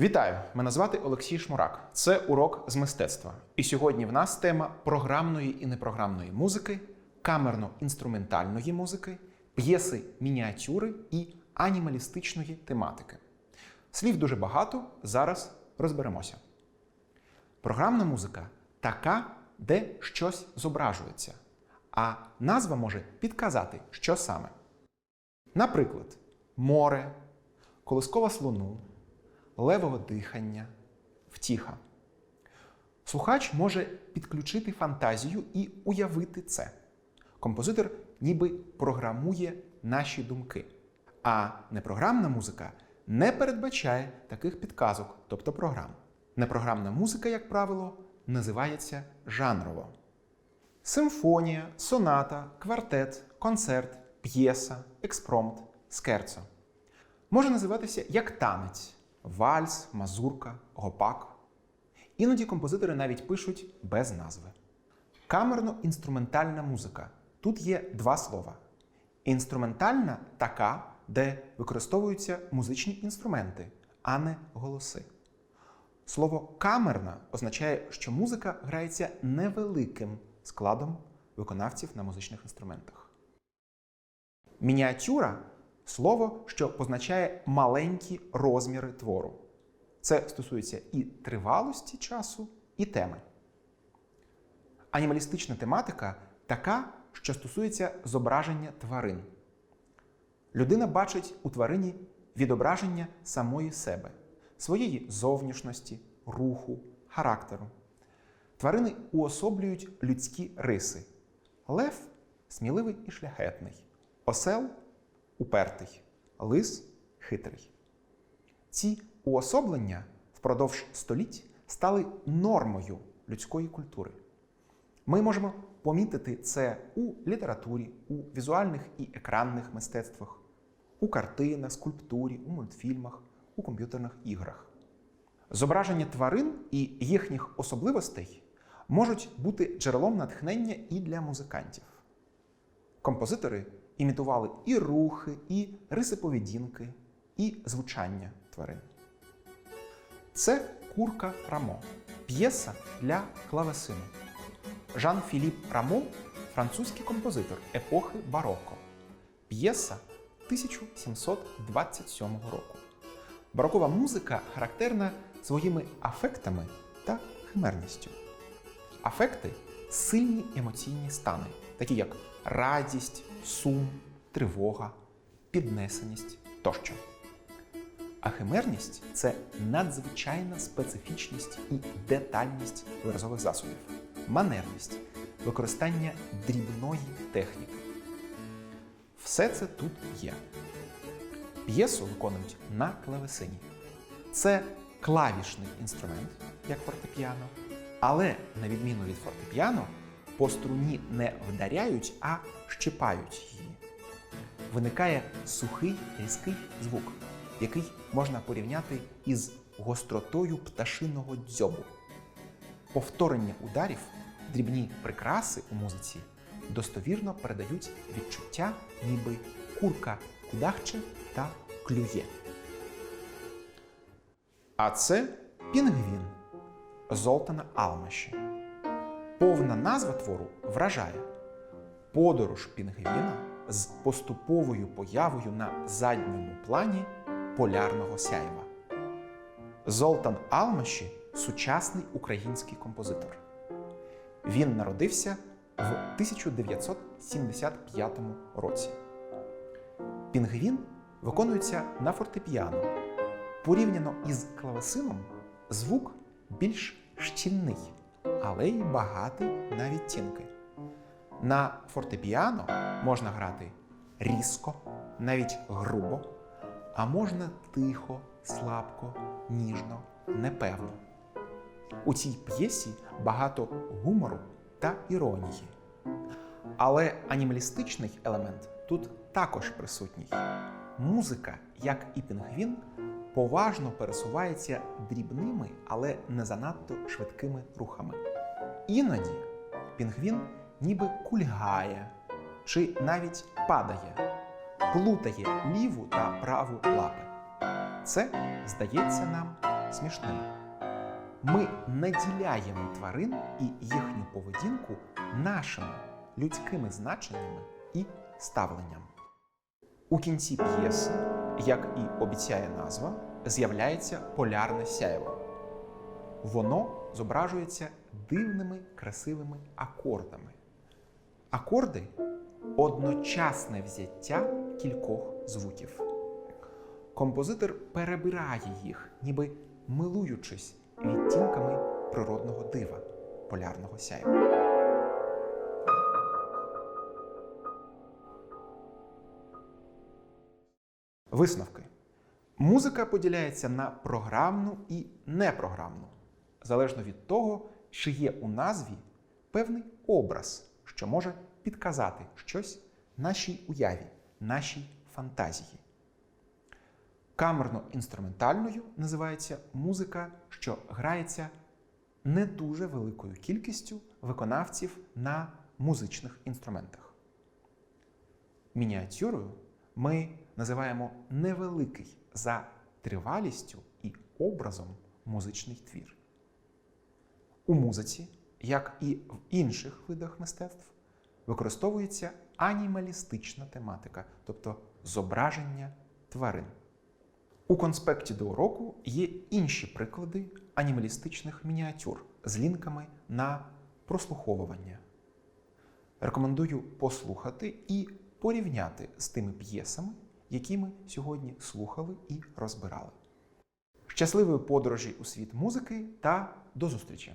Вітаю! Мене звати Олексій Шмурак. Це урок з мистецтва. І сьогодні в нас тема програмної і непрограмної музики, камерно-інструментальної музики, п'єси мініатюри і анімалістичної тематики. Слів дуже багато, зараз розберемося. Програмна музика така, де щось зображується, а назва може підказати, що саме. Наприклад, море, колискова слону, левове дихання, втіха. Слухач може підключити фантазію і уявити це. Композитор ніби програмує наші думки. А непрограмна музика не передбачає таких підказок, тобто програм. Непрограмна музика, як правило, називається жанрово. Симфонія, соната, квартет, концерт, п'єса, експромт, скерцо. Може називатися як танець, вальс, мазурка, гопак. Іноді композитори навіть пишуть без назви. Камерно-інструментальна музика. Тут є два слова. Інструментальна така, де використовуються музичні інструменти, а не голоси. Слово камерна означає, що музика грається невеликим складом виконавців на музичних інструментах. Мініатюра слово, що позначає маленькі розміри твору. Це стосується і тривалості часу, і теми. Анімалістична тематика така, що стосується зображення тварин. Людина бачить у тварині відображення самої себе, своєї зовнішності, руху, характеру. Тварини уособлюють людські риси. Лев сміливий і шляхетний, осел упертий, лис хитрий. Ці уособлення впродовж століть стали нормою людської культури. Ми можемо помітити це у літературі, у візуальних і екранних мистецтвах, у картинах, скульптурі, у мультфільмах, у комп'ютерних іграх. Зображення тварин і їхніх особливостей можуть бути джерелом натхнення і для музикантів. Композитори імітували і рухи, і риси поведінки, і звучання тварин. Це Курка Рамо, п'єса для клавесину. Жан-Філіп Рамо французький композитор епохи бароко. П'єса 1727 року. Барокова музика характерна своїми афектами та химерністю. Афекти сильні емоційні стани, такі як радість, сум, тривога, піднесеність тощо. А химерність це надзвичайна специфічність і детальність виразових засобів, манерність, використання дрібної техніки. Все це тут є. П'єсу виконують на клавесині. Це клавішний інструмент, як фортепіано, але, на відміну від фортепіано, по струні не вдаряють, а щипають її. Виникає сухий різкий звук, який можна порівняти із гостротою пташиного дзьобу. Повторення ударів, дрібні прикраси у музиці достовірно передають відчуття, ніби курка кудахче та клює. А це пінгвін Золтана Алмаші. Повна назва твору вражає подорож пінгвіна з поступовою появою на задньому плані полярного сяйва. Золтан Алмаші сучасний український композитор. Він народився в 1975 році. Пінгвін виконується на фортепіано. Порівняно із клавесином, звук більш щільний, але й багатий на відтінки. На фортепіано можна грати різко, навіть грубо, а можна тихо, слабко, ніжно, непевно. У цій п'єсі багато гумору та іронії. Але анімалістичний елемент тут також присутній. Музика, як і пінгвін, поважно пересувається дрібними, але не занадто швидкими рухами. Іноді пінгвін ніби кульгає чи навіть падає, плутає ліву та праву лапи. Це здається нам смішними. Ми наділяємо тварин і їхню поведінку нашими людськими значеннями і ставленням. У кінці п'єси, як і обіцяє назва, з'являється полярне сяйво. Воно зображується дивними красивими акордами. Акорди одночасне взяття кількох звуків. Композитор перебирає їх, ніби милуючись відтінками природного дива полярного сяйва. Висновки. Музика поділяється на програмну і непрограмну, залежно від того, чи є у назві певний образ, що може підказати щось нашій уяві, нашій фантазії. Камерно-інструментальною називається музика, що грається не дуже великою кількістю виконавців на музичних інструментах. Мініатюрою ми називаємо невеликий за тривалістю і образом музичний твір. У музиці, як і в інших видах мистецтв, використовується анімалістична тематика, тобто зображення тварин. У конспекті до уроку є інші приклади анімалістичних мініатюр з лінками на прослуховування. Рекомендую послухати і порівняти з тими п'єсами, які ми сьогодні слухали і розбирали. Щасливої подорожі у світ музики та до зустрічі!